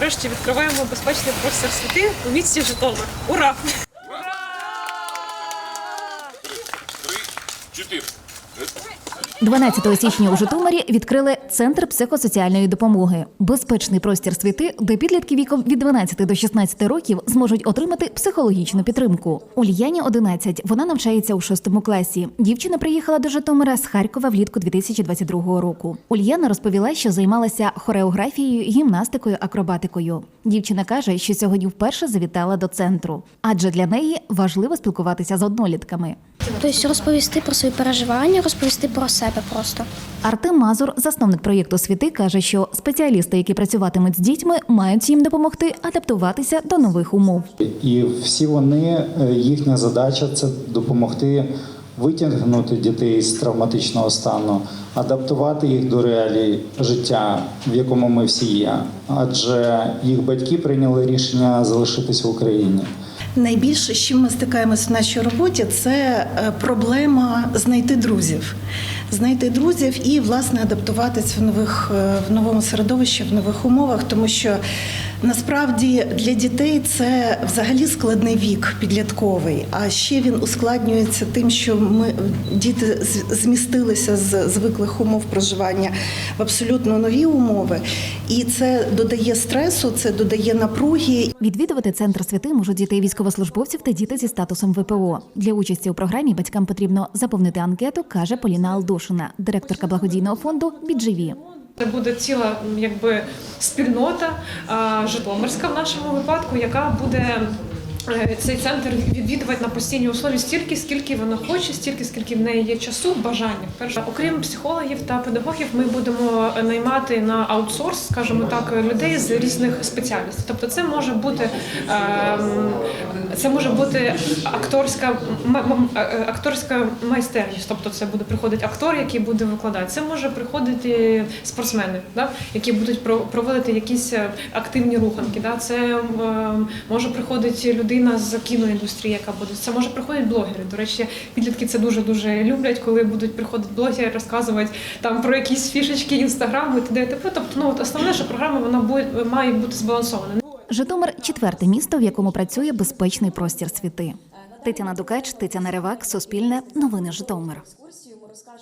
нарешті відкриваємо безпечний простір світи у місті Житомир. Ура! Три, чотири. 12 січня у Житомирі відкрили центр психосоціальної допомоги. Безпечний простір світи, де підлітки віком від 12 до 16 років зможуть отримати психологічну підтримку. Ульяні 11. Вона навчається у 6 класі. Дівчина приїхала до Житомира з Харкова влітку 2022 року. Ульяна розповіла, що займалася хореографією, гімнастикою, акробатикою. Дівчина каже, що сьогодні вперше завітала до центру, адже для неї важливо спілкуватися з однолітками. Тобто розповісти про свої переживання, розповісти про себе просто. Артем Мазур, засновник проєкту Світи, каже, що спеціалісти, які працюватимуть з дітьми, мають їм допомогти адаптуватися до нових умов. І всі вони, е, їхня задача це допомогти витягнути дітей з травматичного стану, адаптувати їх до реалій життя, в якому ми всі є. Адже їх батьки прийняли рішення залишитись в Україні. Найбільше, з чим ми стикаємося в нашій роботі, це е, проблема знайти друзів, знайти друзів і власне адаптуватись в нових е, в новому середовищі, в нових умовах, тому що насправді для дітей це взагалі складний вік підлітковий. А ще він ускладнюється тим, що ми діти змістилися з звиклих умов проживання в абсолютно нові умови, і це додає стресу, це додає напруги. Відвідувати центр святи можуть діти військовослужбовців та діти зі статусом ВПО. Для участі у програмі батькам потрібно заповнити анкету, каже Поліна Алдошина, директорка благодійного фонду Бідживі. Це буде ціла якби спільнота Житомирська в нашому випадку, яка буде. Е, Цей центр відвідувати на постійній основі стільки, скільки вона хоче, стільки, скільки в неї є часу, бажання. Перше, окрім психологів та педагогів, ми будемо наймати на аутсорс, скажімо так, людей з різних спеціальностей. Тобто, це може бути ем, це може бути акторська м- е, акторська майстерність. Тобто, це буде приходити актор, який буде викладати. Це може приходити спортсмени, да, які будуть про- проводити якісь е, активні руханки. Да. Це ем, може приходити людина з кіноіндустрії, яка буде. Це може приходити блогери. До речі, підлітки це дуже дуже люблять, коли будуть приходити блогери, розказувати там про якісь фішечки інстаграму і т.д. Тобто, ну от основне, що програма вона буде має бути збалансована. Житомир четверте місто, в якому працює безпечний простір світи. Тетяна Дукач, Тетяна Ривак, Суспільне, Новини Житомир.